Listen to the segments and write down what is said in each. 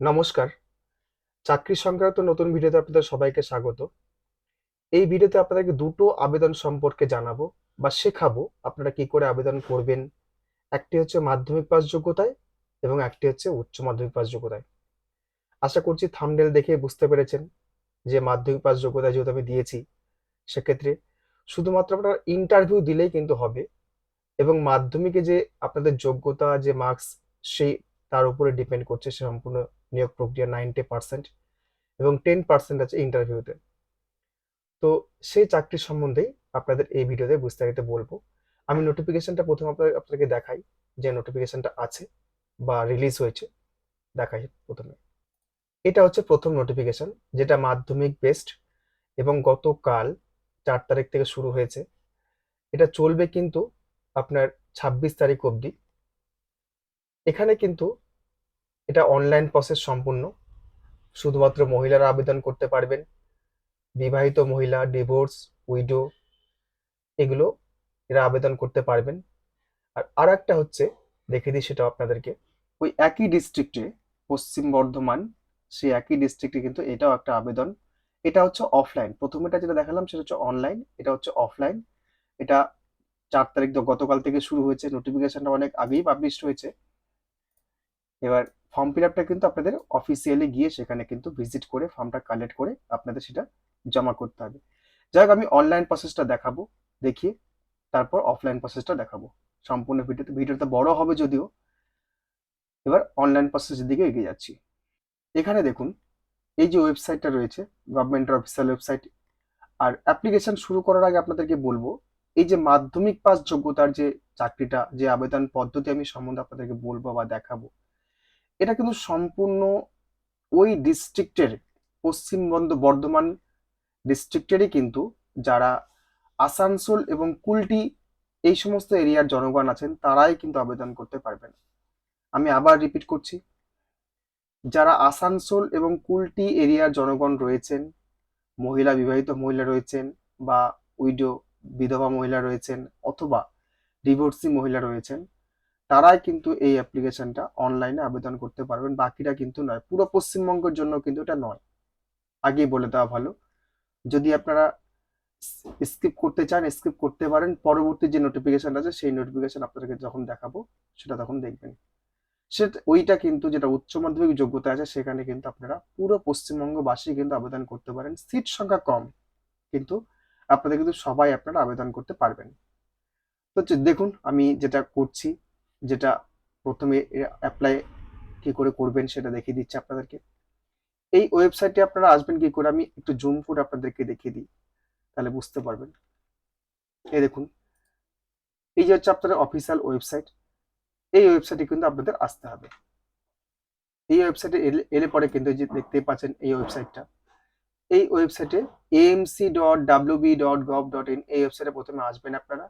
নমস্কার। চাকরি সংক্রান্ত নতুন ভিডিওতে আপনাদের সবাইকে স্বাগত। এই ভিডিওতে আপনাদেরকে দুটো আবেদন সম্পর্কে জানাব বা শেখাবো আপনারা কি করে আবেদন করবেন। একটি হচ্ছে মাধ্যমিক পাস যোগ্যতায় এবং একটি হচ্ছে উচ্চ মাধ্যমিক পাস যোগ্যতায়। আশা করছি থামডেল দেখে বুঝতে পেরেছেন যে মাধ্যমিক পাস যোগ্যতায় যেহেতু আমি দিয়েছি, সেক্ষেত্রে শুধুমাত্র আপনারা ইন্টারভিউ দিলেই কিন্তু হবে এবং মাধ্যমিকে যে আপনাদের যোগ্যতা, যে মার্কস সেই তার উপরে ডিপেন্ড করছে, সে সম্পূর্ণ নিয়োগ প্রক্রিয়া নাইনটি পার্সেন্ট এবং টেন পার্সেন্ট আছে ইন্টারভিউতে তো। সেই চাকরির সম্বন্ধেই আপনাদের এই ভিডিওতে বিস্তারিত বলব। আমি নোটিফিকেশনটা প্রথমে আপনাদের, আপনাদেরকে দেখাই যে নোটিফিকেশনটা আছে বা রিলিজ হয়েছে। দেখাই প্রথমে। এটা হচ্ছে প্রথম নোটিফিকেশন যেটা মাধ্যমিক বেস্ট এবং গতকাল চার তারিখ থেকে শুরু হয়েছে। এটা চলবে কিন্তু আপনার ছাব্বিশ তারিখ অবধি। এখানে কিন্তু এটা অনলাইন প্রসেস সম্পূর্ণ। শুধুমাত্র মহিলারা আবেদন করতে পারবেন। বিবাহিত মহিলা ডিভোর্স উইডো এগুলো এরা আবেদন করতে পারবেন। আর আর একটা হচ্ছে, দেখে দিই সেটা আপনাদেরকে। ওই একই ডিস্ট্রিক্টে পশ্চিম বর্ধমান, সেই একই ডিস্ট্রিক্টে কিন্তু এটাও একটা আবেদন। এটা হচ্ছে অফলাইন প্রথমেটা যেটা দেখালাম সেটা হচ্ছে অনলাইন এটা হচ্ছে অফলাইন এটা চার তারিখ তো গতকাল থেকে শুরু হয়েছে। নোটিফিকেশনটা অনেক আগেই পাবলিশ হয়েছে। এবার ফর্ম ফিল আপটা কিন্তু আপনাদের অফিসিয়ালি গিয়ে সেখানে কিন্তু ভিজিট করে ফর্মটা কালেক্ট করে আপনাদের সেটা জমা করতে হবে। যাই হোক আমি অনলাইন প্রসেসটা দেখাবো, দেখিয়ে তারপর অফলাইন প্রসেসটা দেখাবো। সম্পূর্ণ ভিডিওতে ভিডিওটা বড় হবে যদিও। এবার অনলাইন প্রসেসের দিকে এগিয়ে যাচ্ছি। এখানে দেখুন, এই যে ওয়েবসাইটটা রয়েছে গভর্নমেন্টের অফিসিয়াল ওয়েবসাইট আর অ্যাপ্লিকেশন শুরু করার আগে আপনাদেরকে বলব, এই যে মাধ্যমিক পাস যোগ্যতার যে চাকরিটা, যে আবেদন পদ্ধতি আমি সম্বন্ধে আপনাদেরকে বলব বা দেখাবো এটা কিন্তু সম্পূর্ণ ওই ডিস্ট্রিক্টের পশ্চিমবঙ্গ বর্ধমান ডিস্ট্রিক্টেরই কিন্তু যারা আসানসোল এবং কুলটি এই সমস্ত এরিয়ার জনগণ আছেন, তারাই কিন্তু আবেদন করতে পারবেন। আমি আবার রিপিট করছি। যারা আসানসোল এবং কুলটি এরিয়ার জনগণ রয়েছেন, মহিলা বিবাহিত মহিলা রয়েছেন বা উইডো বিধবা মহিলা রয়েছেন অথবা ডিভোর্সি মহিলা রয়েছেন তারাই কিন্তু এই অ্যাপ্লিকেশনটা অনলাইনে আবেদন করতে পারবেন, বাকিরা কিন্তু নয়। পুরো পশ্চিমবঙ্গের জন্য কিন্তু এটা নয়। আগেই বলে দেওয়া ভালো। যদি আপনারা স্কিপ করতে চান স্কিপ করতে পারেন, পরবর্তী যে নোটিফিকেশন আছে, সেই নোটিফিকেশন আপনাদেরকে যখন দেখাবো, সেটা তখন দেখবেন। সেটা ওইটা কিন্তু যেটা উচ্চ মাধ্যমিক যোগ্যতা আছে, সেখানে কিন্তু আপনারা পুরো পশ্চিমবঙ্গবাসী কিন্তু আবেদন করতে পারেন। সিট সংখ্যা কম, কিন্তু আপনাদের কিন্তু সবাই আপনারা আবেদন করতে পারবেন। তো দেখুন, আমি যেটা করছি যেটা প্রথমে অ্যাপ্লাই কি করে করবেন সেটা দেখিয়ে দিচ্ছি আপনাদেরকে। এই ওয়েবসাইটে আপনারা আসবেন কি করে? আমি একটু জুম করে আপনাদেরকে দেখিয়ে দিই, তাহলে বুঝতে পারবেন। এই দেখুন, এই যে হচ্ছে আপনাদের অফিসিয়াল ওয়েবসাইট এই ওয়েবসাইটে কিন্তু আপনাদের আসতে হবে। এই ওয়েবসাইটে এলে পরে কিন্তু যে দেখতে পাচ্ছেন এই ওয়েবসাইটটা এই ওয়েবসাইটে AMC dot WB dot gov dot in এই ওয়েবসাইটে প্রথমে আসবেন আপনারা।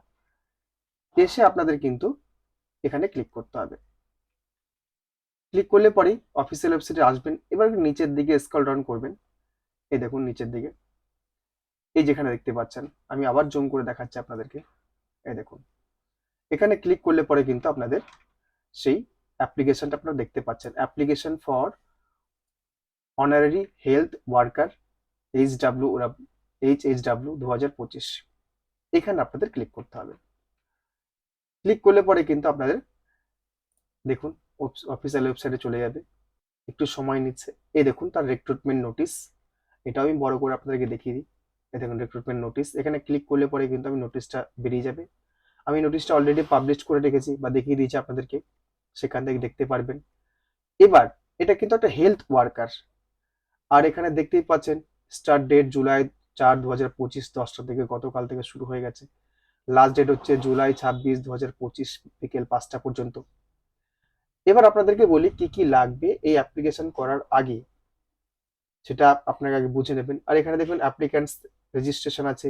এসে আপনাদের কিন্তু এখানে ক্লিক করতে হবে। ক্লিক করলে পরেই অফিসিয়াল ওয়েবসাইটে আসবেন, এবার নিচের দিকে স্কল ডাউন করবেন। এই দেখুন নিচের দিকে। এই যেখানে দেখতে পাচ্ছেন, আমি আবার জুম করে দেখাচ্ছি আপনাদেরকে। এই দেখুন। এখানে ক্লিক করলে পরে কিন্তু আপনাদের সেই অ্যাপ্লিকেশনটা আপনারা দেখতে পাচ্ছেন। Application for honorary health worker H W H H W দু হাজার পঁচিশ। এখানে আপনাদের ক্লিক করতে হবে। ক্লিক করলে পরে কিন্তু আপনাদের দেখুন অফিসিয়াল ওয়েবসাইটে চলে যাবে। একটু সময় নিচ্ছে। এই দেখুন তার রিক্রুটমেন্ট নোটিশ এটা আমি বড় করে আপনাদেরকে দেখিয়ে দিই। এই দেখুন রিক্রুটমেন্ট নোটিশ এখানে ক্লিক করলে পরে কিন্তু আমি নোটিশটা বেরিয়ে যাবে। আমি নোটিশটা অলরেডি পাবলিশ করে রেখেছি বা দেখিয়ে দিয়েছি আপনাদেরকে। সেখান থেকে দেখতে পারবেন। এবার, এটা কিন্তু একটা হেলথ ওয়ার্কার আর এখানে দেখতেই পাচ্ছেন স্টার্ট ডেট জুলাই চার দু হাজার পঁচিশ দশটা থেকে গতকাল থেকে শুরু হয়ে গেছে। লাস্ট ডেট হচ্ছে জুলাই ছাব্বিশ দু হাজার পঁচিশ, বিকেল পাঁচটা পর্যন্ত। এবার আপনাদেরকে বলি কি কি লাগবে এই অ্যাপ্লিকেশন করার আগে। সেটা আপনাকে আগে বুঝে নেবেন। আর এখানে দেখবেন অ্যাপ্লিক্যান্টস রেজিস্ট্রেশন আছে,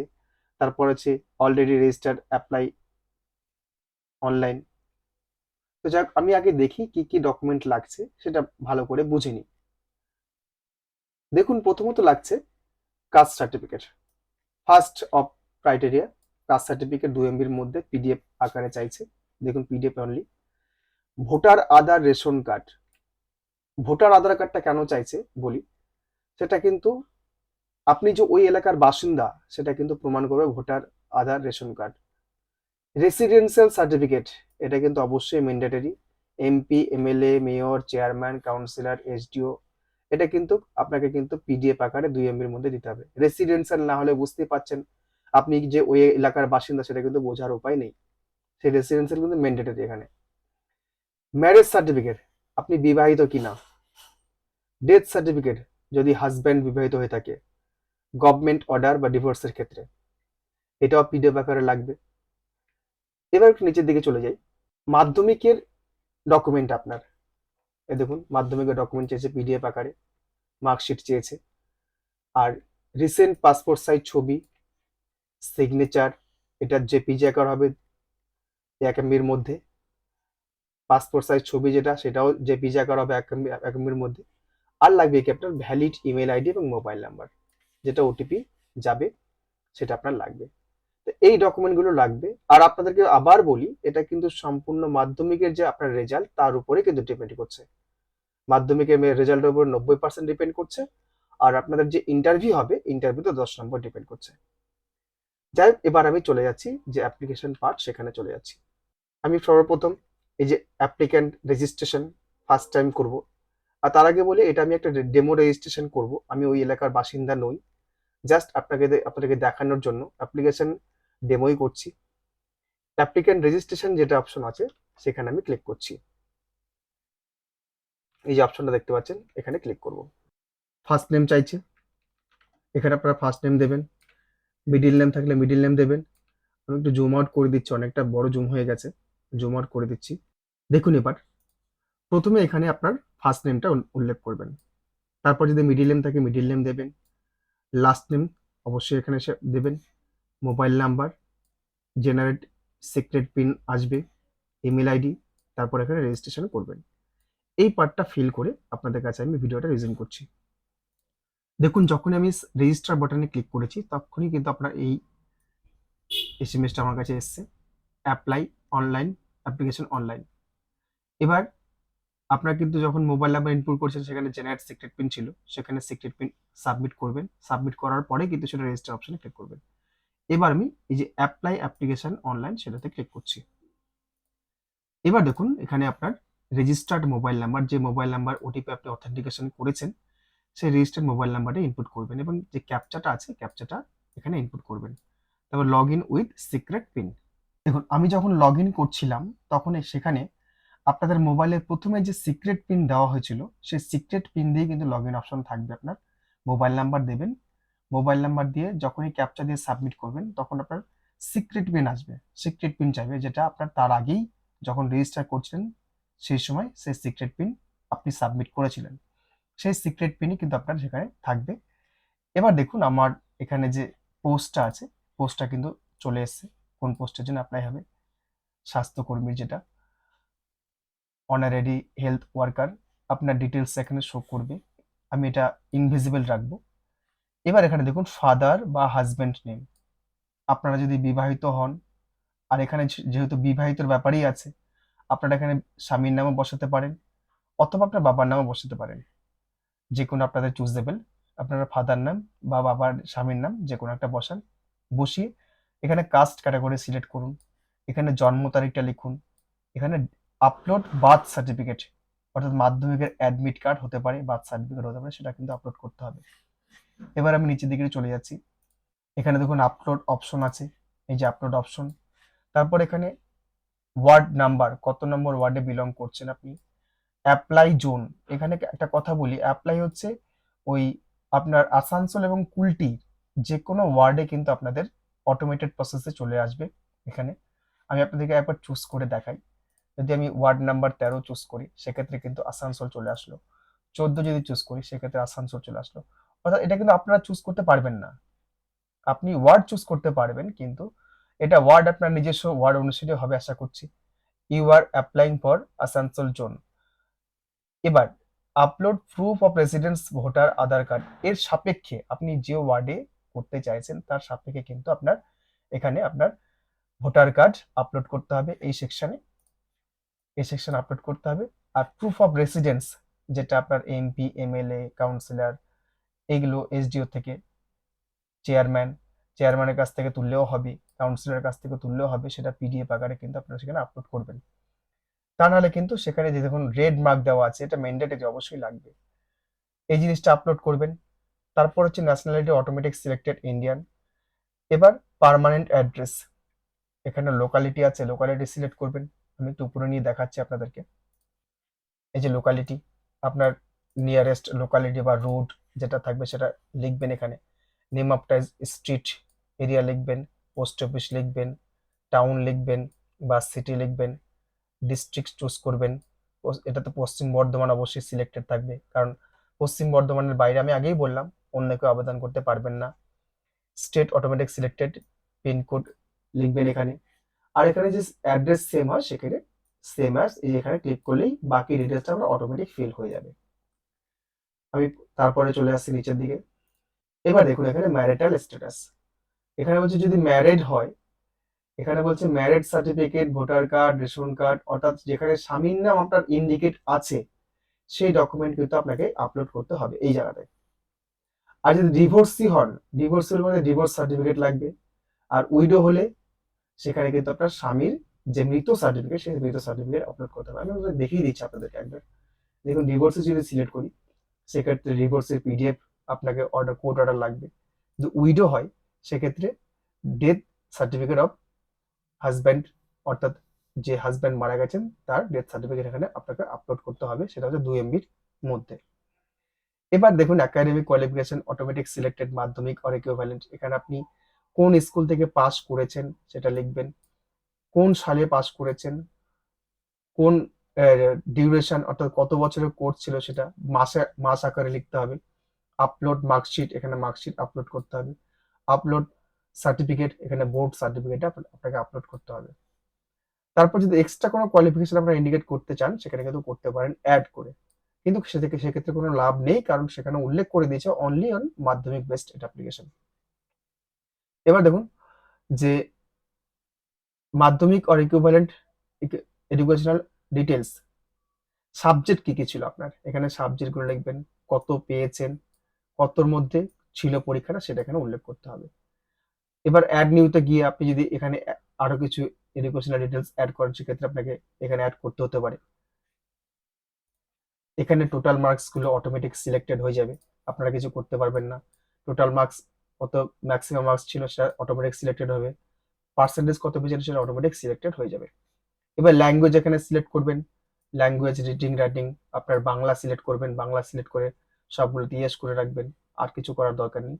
তারপর আছে অলরেডি রেজিস্টার্ড অ্যাপ্লাই অনলাইন তো যাক, আমি আগে দেখি কি কি ডকুমেন্ট লাগছে, সেটা ভালো করে বুঝে নিই। দেখুন, প্রথমত লাগছে caste certificate first of criteria caste certificate দু এমবির মধ্যে পিডিএফ আকারে চাইছে। দেখুন PDF only voter Aadhaar ration card. Voter Aadhaar কার্ডটা কেন চাইছে বলি? সেটা কিন্তু আপনি যে ওই এলাকার বাসিন্দা, সেটা কিন্তু প্রমাণ করবে voter Aadhaar ration card. Residential certificate এটা কিন্তু অবশ্যই mandatory MP MLA mayor chairman councillor SDO এটা কিন্তু আপনাকে কিন্তু পিডিএফ আকারে দুই এমবির মধ্যে দিতে হবে। রেসিডেন্সিয়াল না হলে বুঝতেই পাচ্ছেন আপনি যে ওই এলাকার বাসিন্দা, সেটা কিন্তু বোঝার উপায় নেই। সেই রেসিডেন্সিয়াল কিন্তু ম্যান্ডেটরি এখানে। ম্যারেজ সার্টিফিকেট আপনি বিবাহিত কিনা? ডেথ সার্টিফিকেট যদি হাজব্যান্ড বিবাহিত হয়ে থাকে গভর্নমেন্ট অর্ডার বা ডিভোর্সের ক্ষেত্রে। এটাও পিডিএফ আকারে লাগবে। এবার একটু নিচের দিকে চলে যাই। মাধ্যমিকের ডকুমেন্ট আপনার। এ দেখুন, মাধ্যমিকের ডকুমেন্ট চেয়েছে পিডিএফ আকারে মার্কশিট চেয়েছে। আর রিসেন্ট পাসপোর্ট সাইজ ছবি সিগনেচার এটার যে পিজি আকার হবে এক এমবির মধ্যে পাসপোর্ট সাইজ ছবি যেটা, সেটাও যে পিজি আকার হবে এক এমবি এক এমবির মধ্যে, আর লাগবে কি আপনার ভ্যালিড ইমেল আইডি এবং মোবাইল নাম্বার যেটা ওটিপি যাবে, সেটা আপনার লাগবে। তো এই ডকুমেন্টগুলো লাগবে, আর আপনাদেরকে আবার বলি, এটা কিন্তু সম্পূর্ণ মাধ্যমিকের যে আপনার রেজাল্ট তার উপরে কিন্তু ডিপেন্ড করছে। মাধ্যমিকের রেজাল্টের উপর নব্বই পার্সেন্ট ডিপেন্ড করছে, আর আপনাদের যে ইন্টারভিউ হবে ইন্টারভিউতে দশ নম্বর ডিপেন্ড করছে। যাই এবার আমি চলে যাচ্ছি যে অ্যাপ্লিকেশন পার্ট সেখানে চলে যাচ্ছি। আমি সর্বপ্রথম এই যে অ্যাপ্লিক্যান্ট রেজিস্ট্রেশন ফার্স্ট টাইম করব। আর তার আগে বলি, এটা আমি একটা ডেমো রেজিস্ট্রেশন করব। আমি ওই এলাকার বাসিন্দা নই। জাস্ট আপনাকে আপনাকে দেখানোর জন্য অ্যাপ্লিকেশন ডেমোই করছি। অ্যাপ্লিক্যান্ট রেজিস্ট্রেশন যেটা অপশন আছে, সেখানে আমি ক্লিক করছি। এই যে অপশনটা দেখতে পাচ্ছেন, এখানে ক্লিক করব। ফার্স্ট নেম চাইছে। এখানে আপনারা ফার্স্ট নেম দেবেন। মিডিল নেম থাকলে মিডিল নেম দেবেন। আমি একটু জুম আউট করে দিচ্ছি, অনেকটা বড় জুম হয়ে গেছে। জুম আউট করে দিচ্ছি। দেখুন এবার, প্রথমে এখানে আপনার ফার্স্ট নেমটা উল্লেখ করবেন। তারপর যদি মিডিল নেম থাকে মিডিল নেম দেবেন। লাস্ট নেম অবশ্যই এখানে এসে দেবেন। Mobile number generate secret pin আসবে ইমেল আইডি তারপর এখানে রেজিস্ট্রেশন করবেন। এই পার্টটা ফিল করে আপনাদের কাছে আমি ভিডিওটা রিজিউম করছি। দেখুন যখন আমি রেজিস্টার বাটনে ক্লিক করেছি, তখনই কিন্তু আপনার এই এসএমএসটা আমার কাছে এসছে। অ্যাপ্লাই অনলাইন অ্যাপ্লিকেশন অনলাইন এবার আপনার কিন্তু যখন মোবাইল নাম্বার ইনপুট করছেন, সেখানে জেনারেট সিক্রেট পিন ছিল। সেখানে সিক্রেট পিন সাবমিট করবেন। সাবমিট করার পরে কিন্তু সেটা রেজিস্টার অপশানে ক্লিক করবেন। এবার আমি এই যে অ্যাপ্লাই অ্যাপ্লিকেশন অনলাইন সেটাতে ক্লিক করছি। এবার দেখুন, এখানে আপনার রেজিস্টার্ড মোবাইল নাম্বার যে মোবাইল নাম্বার ওটিপি আপনি অথেন্টিকেশন করেছেন সেই রেজিস্টার্ড মোবাইল নাম্বারে ইনপুট করবেন এবং যে ক্যাপচাটা আছে ক্যাপচাটা এখানে ইনপুট করবেন। তারপর log in with secret pin দেখুন, আমি যখন লগ ইন করছিলাম, তখন সেখানে আপনাদের মোবাইলের প্রথমে যে সিক্রেট পিন দেওয়া হয়েছিল, সেই সিক্রেট পিন দিয়ে কিন্তু লগ ইন অপশন থাকবে আপনার। মোবাইল নাম্বার দেবেন। মোবাইল নাম্বার দিয়ে যখনই ক্যাপচা দিয়ে সাবমিট করবেন, তখন আপনার সিক্রেট পিন আসবে। সিক্রেট পিন চাইবে যেটা আপনার তার আগেই যখন রেজিস্টার করছিলেন, সেই সময় সেই সিক্রেট পিন আপনি সাবমিট করেছিলেন। সেই সিক্রেট পিনই কিন্তু আপনার সেখানে থাকবে। এবার দেখুন আমার এখানে যে পোস্টটা আছে পোস্টটা কিন্তু চলে এসছে। কোন পোস্টের জন্য অ্যাপ্লাই হবে? স্বাস্থ্যকর্মীর যেটা। অনারেডি হেলথ ওয়ার্কার আপনার ডিটেলস এখানে শো করবে। আমি এটা ইনভিজিবল রাখব। এবার এখানে দেখুন ফাদার বা হাজব্যান্ড নেম আপনারা যদি বিবাহিত হন, আর এখানে যেহেতু বিবাহিতর ব্যাপারই আছে, আপনারা এখানে স্বামীর নামও বসাতে পারেন, অথবা আপনার বাবার নামও বসাতে পারেন। যে কোনো আপনাদের চুজেবল আপনারা ফাদার নাম বা বাবার স্বামীর নাম যে কোনো একটা বসান, বসিয়ে এখানে কাস্ট ক্যাটাগরি সিলেক্ট করুন। এখানে জন্ম তারিখটা লিখুন। এখানে আপলোড বার্থ সার্টিফিকেট অর্থাৎ মাধ্যমিকের অ্যাডমিট কার্ড হতে পারে বার্থ সার্টিফিকেট হতে পারে, সেটা কিন্তু আপলোড করতে হবে। এবার আমি নিচের দিকে চলে যাচ্ছি। এখানে দেখুন আপলোড অপশন আছে, এই যে আপলোড অপশন তারপর এখানে ওয়ার্ড নাম্বার কত নম্বর ওয়ার্ডে বিলং করছেন আপনি? অ্যাপ্লাই জোন এখানে একটা কথা বলি অ্যাপ্লাই হচ্ছে ওই আপনার আসানসোল এবং কুলটি যে কোনো ওয়ার্ডে কিন্তু আপনাদের অটোমেটেড প্রসেসে চলে আসবে এখানে। আমি আপনাদেরকে একবার চুজ করে দেখাই। যদি আমি ওয়ার্ড নাম্বার তেরো চুজ করি, সেক্ষেত্রে কিন্তু আসানসোল চলে আসলো। চোদ্দ যদি চুজ করি, সেক্ষেত্রে আসানসোল চলে আসলো। অর্থাৎ এটা কিন্তু আপনারা চুজ করতে পারবেন না। আপনি ওয়ার্ড চুজ করতে পারবেন, কিন্তু এটা ওয়ার্ড আপনার নিজস্ব ওয়ার্ড অনুসারে হবে, আশা করছি। You are applying for Asansol zone এবার upload proof of residence voter Aadhaar card এর সাপেক্ষে আপনি যে ওয়ার্ডে করতে চাইছেন, তার সাপেক্ষে কিন্তু আপনার, এখানে আপনার ভোটার কার্ড আপলোড করতে হবে এই সেকশনে এই সেকশন আপলোড করতে হবে। আর প্রুফ অফ রেসিডেন্স যেটা আপনার এমপি এমএলএ কাউন্সিলর এগুলো এসডিও থেকে চেয়ারম্যান চেয়ারম্যানের কাছ থেকে তুললেও হবে কাউন্সিলরের কাছ থেকে তুললেও হবে, সেটা পিডিএফ আকারে কিন্তু আপনারা সেখানে আপলোড করবেন। তা নাহলে কিন্তু সেখানে যে দেখুন রেড মার্ক দেওয়া আছে, এটা ম্যান্ডেটরি অবশ্যই লাগবে। এই জিনিসটা আপলোড করবেন। তারপর হচ্ছে ন্যাশনালিটি অটোমেটিক সিলেক্টেড ইন্ডিয়ান এবার পার্মানেন্ট অ্যাড্রেস এখানে লোকালিটি আছে লোকালিটি সিলেক্ট করবেন। আমি একটু উপরে নিয়ে দেখাচ্ছি আপনাদেরকে। এই যে লোকালিটি আপনার নিয়ারেস্ট লোকালিটি বা রোড যেটা থাকবে সেটা লিখবেন এখানে। নেম অফ স্ট্রিট এরিয়া লিখবেন পোস্ট অফিস লিখবেন টাউন লিখবেন বা সিটি লিখবেন। ডিস্ট্রিক্ট চুজ করবেন। পস- এটা তো পশ্চিম বর্ধমান অবশ্যই সিলেক্টেড থাকবে। কারণ পশ্চিম বর্ধমানের বাইরে আমি আগেই বললাম অন্য কেউ আবেদন করতে পারবেন না। স্টেট অটোমেটিক সিলেক্টেড পিনকোড লিখবেন এখানে। আর এখানে যে অ্যাড্রেস সেম হয় সেখানে সেম অ্যাজ এই এখানে ক্লিক করলেই বাকি ডিটেলসটা আমরা অটোমেটিক ফিল হয়ে যাবে। আমি তারপরে চলে আসছি নিচের দিকে। এবার দেখুন এখানে ম্যারিটাল স্ট্যাটাস এখানে বলছে যদি ম্যারিড হয় এখানে বলছে marriage certificate voter card ration card অর্থাৎ যেখানে স্বামীর নাম আপনার ইন্ডিকেট আছে, সেই ডকুমেন্ট কিন্তু আপনাকে আপলোড করতে হবে এই জায়গাতে আর যদি ডিভোর্সি হন ডিভোর্সের মধ্যে ডিভোর্স সার্টিফিকেট লাগবে। আর উইডো হলে সেখানে কিন্তু আপনার স্বামীর যে মৃত সার্টিফিকেট সেই মৃত সার্টিফিকেট আপলোড করতে হবে। আমি দেখিয়ে দিচ্ছি আপনাদেরকে একবার। দেখুন ডিভোর্সে যদি সিলেক্ট করি, সেক্ষেত্রে ডিভোর্সের পিডিএফ আপনাকে অর্ডার কোর্ট অর্ডার লাগবে। যদি উইডো হয়, সেক্ষেত্রে ডেথ সার্টিফিকেট অফ হাজব্যান্ড অর্থাৎ যে হাজব্যান্ড মারা গেছেন, তার ডেথ সার্টিফিকেট এখানে আপনাকে আপলোড করতে হবে, সেটা হচ্ছে দুই এমবির মধ্যে। এবার দেখুন academic qualification automatic selected Madhyamik or equivalent এখানে আপনি কোন স্কুল থেকে পাস করেছেন, সেটা লিখবেন। কোন সালে পাস করেছেন, কোন ডিউরেশন অর্থাৎ কত বছরের কোর্স ছিল সেটা মাসে, মাস আকারে লিখতে হবে। আপলোড মার্কশিট এখানে মার্কশিট আপলোড করতে হবে। আপলোড সার্টিফিকেট এখানে বোর্ড সার্টিফিকেট আপনাকে আপলোড করতে হবে। তারপর যদি এক্সট্রা কোনো কোয়ালিফিকেশন আপনারা ইন্ডিকেট করতে চান, সেখানে কিন্তু করতে পারেন অ্যাড করে। কিন্তু সে থেকে সেক্ষেত্রে কোনো লাভ নেই, কারণ সেখানে উল্লেখ করে দিয়েছে অনলি অন মাধ্যমিক বেসড এটা অ্যাপ্লিকেশন এবার দেখুন যে Madhyamik or equivalent educational details subject কি কি ছিল আপনার? এখানে সাবজেক্টগুলো লিখবেন, কত পেয়েছেন, কতর মধ্যে ছিল পরীক্ষাটা সেটা এখানে উল্লেখ করতে হবে। এবার অ্যাড নিউতে গিয়ে আপনি যদি এখানে আরও কিছু এডুকেশনাল ডিটেলস অ্যাড করেন, সেক্ষেত্রে আপনাকে এখানে অ্যাড করতে হতে পারে। এখানে টোটাল মার্কসগুলো অটোমেটিক সিলেক্টেড হয়ে যাবে। আপনারা কিছু করতে পারবেন না। টোটাল মার্কস কত ম্যাক্সিমাম মার্কস ছিল সেটা অটোমেটিক সিলেক্টেড হবে। পার্সেন্টেজ কত পেয়েছেন সেটা অটোমেটিক সিলেক্টেড হয়ে যাবে। এবার ল্যাঙ্গুয়েজ এখানে সিলেক্ট করবেন। ল্যাঙ্গুয়েজ রিডিং রাইটিং আপনার বাংলা সিলেক্ট করবেন। বাংলা সিলেক্ট করে সবগুলোতে ইয়েস করে রাখবেন। আর কিছু করার দরকার নেই।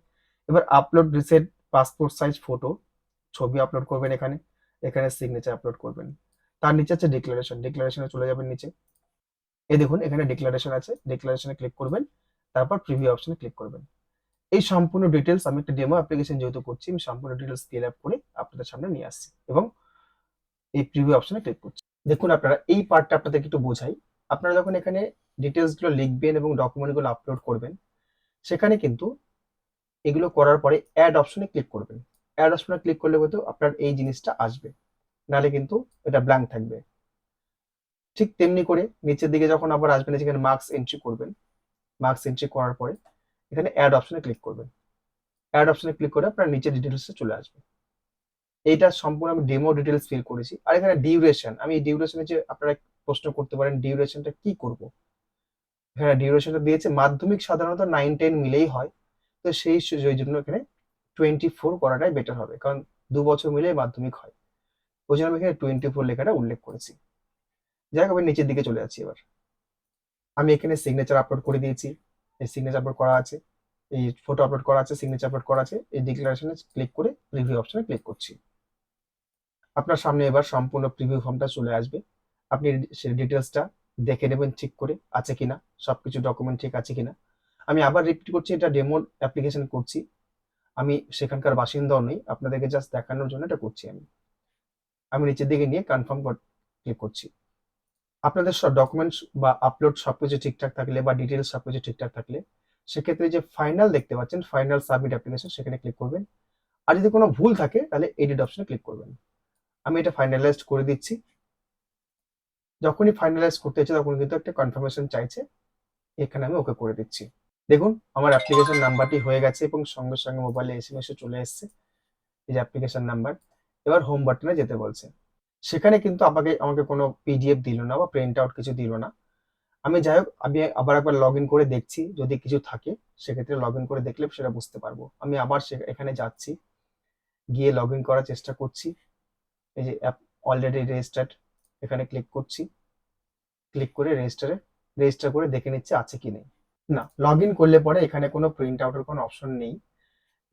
এবার upload recent passport size photo ছবি আপলোড করবেন এখানে এখানে সিগনেচার আপলোড করবেন। তার নিচে আছে ডিক্লারেশন ডিক্লারেশনে চলে যাবেন নিচে। এই দেখুন, এখানে ডিক্লারেশন আছে ডিক্লারেশনে ক্লিক করবেন, তারপর প্রিভিউ অপশনে ক্লিক করবেন। এই সম্পূর্ণ ডিটেলস আমি একটা ডেমো অ্যাপ্লিকেশন যেহেতু করছি, আমি সম্পূর্ণ ডিটেলস স্কেল আপ করে আপনাদের সামনে নিয়ে আসছি এবং এই প্রিভিউ অপশনে ক্লিক করছি। দেখুন আপনারা, এই পার্টটা আপনাদেরকে একটু বোঝাই। আপনারা যখন এখানে ডিটেলসগুলো লিখবেন এবং ডকুমেন্টগুলো আপলোড করবেন, সেখানে কিন্তু এগুলো করার পরে অ্যাড অপশনে ক্লিক করবেন অ্যাড অপশনে ক্লিক করলে কিন্তু আপনার এই জিনিসটা আসবে। নাহলে কিন্তু এটা ব্ল্যাঙ্ক থাকবে। ঠিক তেমনি করে নিচের দিকে যখন আবার আসবেন যেখানে মার্কস এন্ট্রি করবেন মার্কস এন্ট্রি করার পরে এখানে অ্যাড অপশনে ক্লিক করবেন। অ্যাড অপশনে ক্লিক করে আপনার নিচে ডিটেলসে চলে আসবে। এইটা সম্পূর্ণ আমি ডেমো ডিটেলস ফিল করেছি। আর এখানে ডিউরেশন আমি ডিউরেশনে যে আপনারা প্রশ্ন করতে পারেন ডিউরেশনটা কি করব? এখানে ডিউরেশনটা দিয়েছে, মাধ্যমিক সাধারণত নাইন টেন মিলেই হয়। তো সেই সেই জন্য এখানে টোয়েন্টি ফোর করাটাই বেটার হবে। কারণ দু বছর মিলে মাধ্যমিক হয়। ওই জন্য আমি এখানে টোয়েন্টি ফোর লেখাটা উল্লেখ করেছি। যাই হোক আমি নিচের দিকে চলে যাচ্ছি এবার। আমি এখানে সিগনেচার আপলোড করে দিয়েছি। এই সিগনেচার আপলোড করা আছে। এই ফটো আপলোড করা আছে সিগনেচার আপলোড করা আছে। এই ডিক্লারেশনে ক্লিক করে প্রিভিউ অপশনে ক্লিক করছি। আপনার সামনে এবার সম্পূর্ণ প্রিভিউ ফর্মটা চলে আসবে। আপনি সেই ডিটেলসটা দেখে নেবেন ঠিক করে আছে কিনা। সবকিছু ডকুমেন্ট ঠিক আছে কিনা। আমি আবার রিপিট করছি, এটা ডেমো অ্যাপ্লিকেশন করছি। আমি সেখানকার বাসিন্দাও নেই, আপনাদেরকে জাস্ট দেখানোর জন্য এটা করছি আমি। আমি নিচের দিকে নিয়ে কনফার্ম ক্লিক করছি। আপনাদের সব ডকুমেন্টস বা আপলোড সবকিছু ঠিকঠাক থাকলে বা ডিটেলস সবকিছু ঠিকঠাক থাকলে, সেক্ষেত্রে যে ফাইনাল দেখতে পাচ্ছেন ফাইনাল সাবমিট অ্যাপ্লিকেশন সেখানে ক্লিক করবেন। আর যদি কোনো ভুল থাকে, তাহলে এডিট অপশনে ক্লিক করবেন। আমি এটা ফাইনালাইজড করে দিচ্ছি। যখনই ফাইনালাইজ করতে হচ্ছে তখন কিন্তু একটা কনফার্মেশন চাইছে। এখানে আমি ওকে করে দিচ্ছি। দেখুন, আমার অ্যাপ্লিকেশন নাম্বারটি হয়ে গেছে এবং সঙ্গে সঙ্গে মোবাইলে এসএমএসও চলে এসেছে। এই যে অ্যাপ্লিকেশন নাম্বার এবার হোম বাটনে যেতে বলছে। সেখানে কিন্তু আমাকে আমাকে কোনো পিডিএফ দিল না বা প্রিন্ট আউট কিছু দিল না। আমি যাই হোক, আমি আবার একবার লগ ইন করে দেখছি, যদি কিছু থাকে, সেক্ষেত্রে লগ ইন করে দেখলে সেটা বুঝতে পারব। আমি আবার এখানে যাচ্ছি, গিয়ে লগ ইন করার চেষ্টা করছি। এই যে অ্যাপ অলরেডি রেজিস্টার্ড এখানে ক্লিক করছি। ক্লিক করে রেজিস্টারে রেজিস্টার করে দেখে নিচ্ছে আছে কি নেই। না লগ ইন করলে পরে এখানে কোনো প্রিন্ট আউটের কোনো অপশন নেই।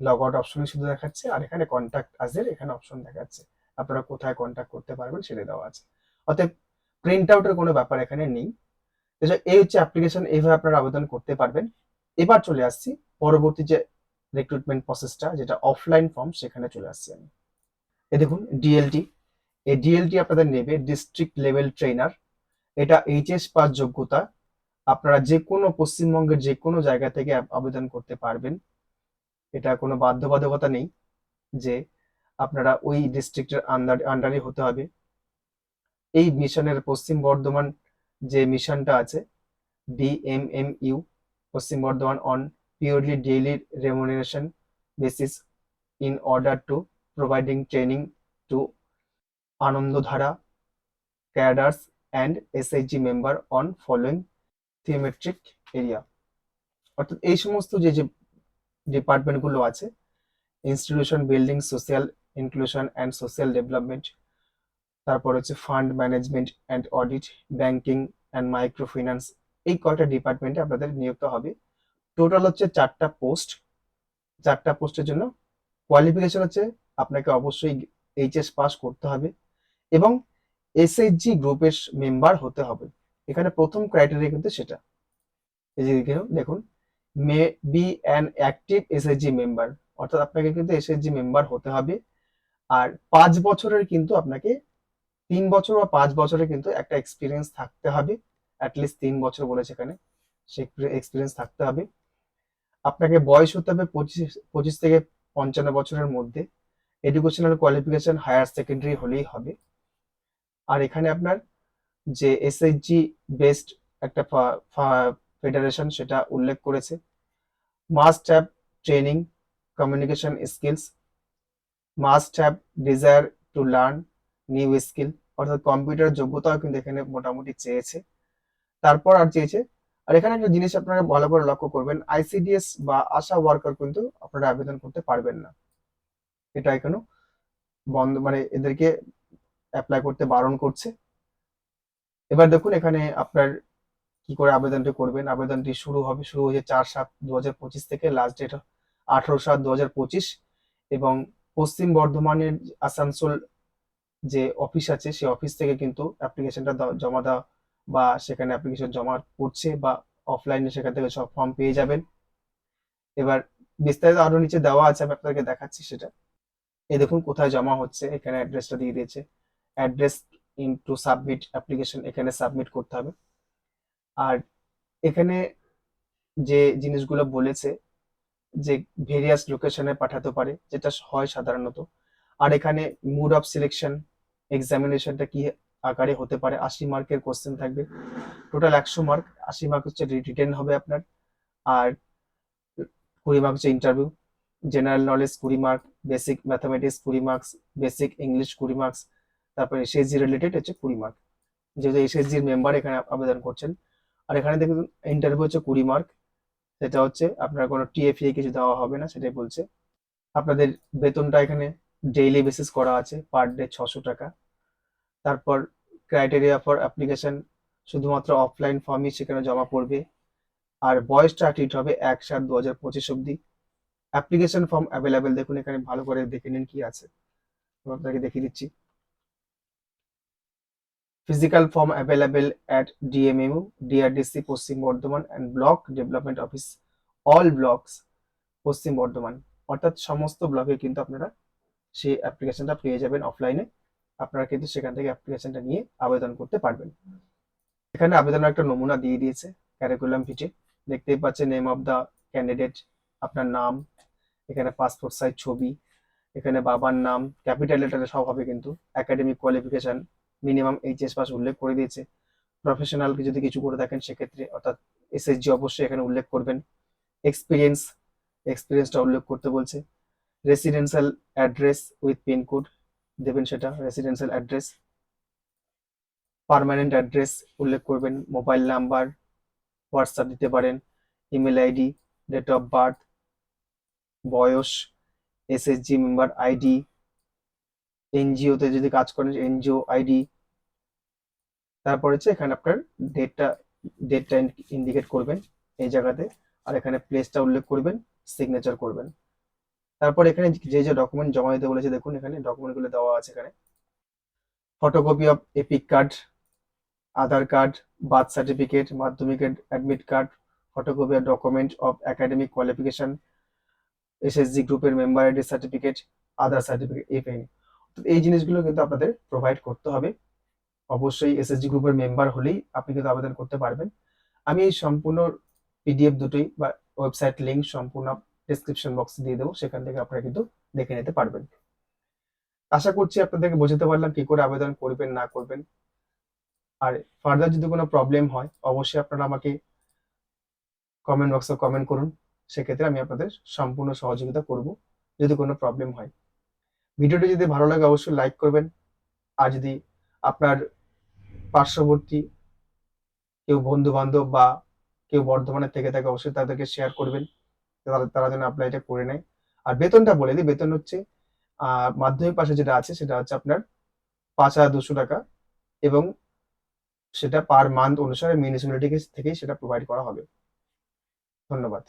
লগ আউট অপশনই শুধু দেখাচ্ছে আর এখানে কন্ট্যাক্ট আজের এখানে অপশন দেখাচ্ছে। আপনারা কোথায় কন্ট্যাক্ট করতে পারবেন সেটা দেওয়া আছে। অতএব প্রিন্ট আউটের কোনো ব্যাপার এখানে নেই। এই হচ্ছে অ্যাপ্লিকেশন এইভাবে আপনারা আবেদন করতে পারবেন। এবার চলে আসছি পরবর্তী যে রিক্রুটমেন্ট প্রসেসটা যেটা অফলাইন ফর্ম সেখানে চলে আসছি আমি। এ দেখুন ডিএলটি এই ডিএলটি আপনাদের নেবে ডিস্ট্রিক্ট লেভেল ট্রেনার এটা এইচএস পাস যোগ্যতা। আপনারা যে কোনো পশ্চিমবঙ্গের যে কোনো জায়গা থেকে আবেদন করতে পারবেন। এটা কোনো বাধ্যবাধকতা নেই যে আপনারা ওই ডিস্ট্রিক্টের আন্ডার আন্ডারে হতে হবে। এই মিশনের পশ্চিম বর্ধমান যে মিশনটা আছে DMMU Paschim Bardhaman on purely daily remuneration basis in order to providing training to Anandadhara cadres and SHG member on following thematic area অর্থাৎ এই সমস্ত যে যে ডিপার্টমেন্টগুলো আছে institution building social inclusion and social development তারপর হচ্ছে fund management and audit banking and micro finance এই কয়টা ডিপার্টমেন্টে আপনাদের নিয়োগ হবে। টোটাল হচ্ছে চারটা পোস্ট চারটা পোস্টের জন্য কোয়ালিফিকেশন হচ্ছে আপনাকে অবশ্যই এইচএস পাস করতে হবে এবং এসএইচজি গ্রুপের মেম্বার হতে হবে। এখানে প্রথম ক্রাইটেরিয়া কিন্তু সেটা। এই যে দেখুন- may be an active SHG member অর্থাৎ আপনাকে কিন্তু এসএইচজি মেম্বার হতে হবে। আর পাঁচ বছরের কিন্তু আপনাকে তিন বছর বা পাঁচ বছরের কিন্তু একটা এক্সপিরিয়েন্স থাকতে হবে। অ্যাটলিস্ট তিন বছর বলেছে এখানে, সে এক্সপিরিয়েন্স থাকতে হবে। আপনাকে বয়স হতে হবে পঁচিশ পঁচিশ থেকে পঞ্চান্ন বছরের মধ্যে। এডুকেশনাল কোয়ালিফিকেশন হায়ার সেকেন্ডারি হলেই হবে। আর এখানে আপনার যে এসএইচজি বেসড একটা ফেডারেশন সেটা উল্লেখ করেছে। Must have training communication skills must have desire to learn new skill অর্থাৎ কম্পিউটার যোগ্যতাও কিন্তু এখানে মোটামুটি চেয়েছে। তারপর আর চেয়েছে, আর এখানে একটা জিনিস আপনারা ভালো করে লক্ষ্য করবেন আইসিডিএস বা আশা ওয়ার্কার কিন্তু আপনারা আবেদন করতে পারবেন না। এটা এখনও বন্ধ মানে এদেরকে অ্যাপ্লাই করতে বারণ করছে। এবার দেখুন এখানে আপনার কি করে আবেদনটি করবেন? আবেদনটি শুরু হবে, শুরু হয়েছে চার সাত দু থেকে লাস্ট ডেট আঠারো সাত দু এবং পশ্চিম বর্ধমানের আসানসোল যে অফিস আছে সেই অফিস থেকে কিন্তু অ্যাপ্লিকেশনটা জমা দেওয়া বা সেখানে অ্যাপ্লিকেশন জমা করছে বা অফলাইনে সেখান থেকে সব ফর্ম পেয়ে যাবেন। এবার বিস্তারিত আরও নিচে দেওয়া আছে, আমি আপনাদেরকে দেখাচ্ছি সেটা। এই দেখুন কোথায় জমা হচ্ছে, এখানে অ্যাড্রেসটা দিয়ে দিয়েছে। Address in to submit application এখানে সাবমিট করতে হবে। আর এখানে যে জিনিসগুলো বলেছে, যে ভেরিয়াস লোকেশনে পাঠাতে পারে, যেটা হয় সাধারণত। আর এখানে মুড অফ সিলেকশন এক্সামিনেশনটা কি আকারে হতে পারে, আশি মার্কের কোশ্চেন থাকবে। টোটাল একশো মার্ক, আশি মার্ক হচ্ছে রিটেন হবে আপনার। আর কুড়ি মার্ক হচ্ছে ইন্টারভিউ জেনারেল নলেজ কুড়ি মার্ক বেসিক ম্যাথামেটিক্স কুড়ি মার্কস বেসিক ইংলিশ কুড়ি মার্কস। তারপরে এসএসজি রিলেটেড হচ্ছে কুড়ি মার্ক যেহেতু এসএসজির মেম্বার এখানে আবেদন করছেন। আর এখানে দেখুন ইন্টারভিউ হচ্ছে কুড়ি মার্ক সেটা হচ্ছে আপনার কোনো টিএফএ কিছু দেওয়া হবে না, সেটাই বলছে। আপনাদের বেতনটা এখানে ডেইলি বেসিস করা আছে পার ডে ছশো টাকা। তারপর ক্রাইটেরিয়া ফর অ্যাপ্লিকেশন শুধুমাত্র অফলাইন ফর্মই সেখানে জমা পড়বে। আর বয়সটা ট্রিট হবে এক সাত দু হাজার পঁচিশ অব্দি অ্যাপ্লিকেশন ফর্ম অ্যাভেলেবেল দেখুন এখানে ভালো করে দেখে নিন কি আছে। আপনাকে দেখিয়ে দিচ্ছি। Physical form available at DMMU, DRDC Paschim Bardhaman and block development office. All blocks পশ্চিম বর্ধমান অর্থাৎ সমস্ত ব্লকে কিন্তু আপনারা সেই অ্যাপ্লিকেশনটা পেয়ে যাবেন অফলাইনে আপনারা কিন্তু সেখান থেকে অ্যাপ্লিকেশনটা নিয়ে আবেদন করতে পারবেন। এখানে আবেদনের একটা নমুনা দিয়ে দিয়েছে ক্যারিকুলাম ভিটে দেখতেই পাচ্ছেন নেম অফ দ্য ক্যান্ডিডেট আপনার নাম এখানে পাসপোর্ট সাইজ ছবি এখানে বাবার নাম ক্যাপিটাল লেটারে সব হবে কিন্তু academic qualification minimum HS pass উল্লেখ করে দিয়েছে। প্রফেশনাল যদি কিছু করে থাকেন, সেক্ষেত্রে অর্থাৎ এসএসজি অবশ্যই এখানে উল্লেখ করবেন। এক্সপিরিয়েন্স এক্সপিরিয়েন্সটা উল্লেখ করতে বলছে। রেসিডেন্সিয়াল অ্যাড্রেস উইথ পিনকোড দেবেন সেটা রেসিডেন্সিয়াল অ্যাড্রেস পার্মানেন্ট অ্যাড্রেস উল্লেখ করবেন মোবাইল নাম্বার হোয়াটসঅ্যাপ দিতে পারেন email ID date of birth বয়স এসএসজি মেম্বার আইডি এনজিওতে যদি কাজ করেন এনজিও আইডি তারপর হচ্ছে এখানে আপনার ডেটটা ডেটটা ইন্ডিকেট করবেন এই জায়গাতে। আর এখানে প্লেসটা উল্লেখ করবেন সিগনেচার করবেন। তারপর এখানে যে যে ডকুমেন্ট জমা দিতে বলেছে, দেখুন এখানে ডকুমেন্টগুলো দেওয়া আছে এখানে। Photocopy of EPIC card Aadhaar card birth certificate মাধ্যমিকের admit card photocopy of document of academic qualification SSG গ্রুপের member ID certificate Aadhaar certificate F এই জিনিসগুলো কিন্তু আপনাদের প্রোভাইড করতে হবে। অবশ্যই এসএসজি গ্রুপের মেম্বার হলেই আপনি কিন্তু আবেদন করতে পারবেন। আমি এই সম্পূর্ণ পিডিএফ দুটোই বা ওয়েবসাইট লিঙ্ক সম্পূর্ণ ডিসক্রিপশন বক্সে দিয়ে দেবো, সেখান থেকে আপনারা কিন্তু দেখে নিতে পারবেন। আশা করছি আপনাদেরকে বোঝাতে পারলাম কি করে আবেদন করবেন, না করবেন। আর ফার্দার যদি কোনো প্রবলেম হয়, অবশ্যই আপনারা আমাকে কমেন্ট বক্সে কমেন্ট করুন। সেক্ষেত্রে আমি আপনাদের সম্পূর্ণ সহযোগিতা করব, যদি কোনো প্রবলেম হয়। ভিডিওটি যদি ভালো লাগে, অবশ্যই লাইক করবেন। আর যদি আপনার পার্শ্ববর্তী কেউ বন্ধু বান্ধব বা কেউ বর্ধমানে থেকে থাকে, অবশ্যই তাদেরকে শেয়ার করবেন। তারা তারা যেন অ্যাপ্লাইটা করে নেয়। আর বেতনটা বলে দিই, বেতন হচ্ছে মাধ্যমিক পাশে যেটা আছে, সেটা হচ্ছে আপনার পাঁচ হাজার দুশো টাকা এবং সেটা পার মান্থ অনুসারে মিউনিসিপ্যালিটি থেকেই সেটা প্রোভাইড করা হবে। ধন্যবাদ।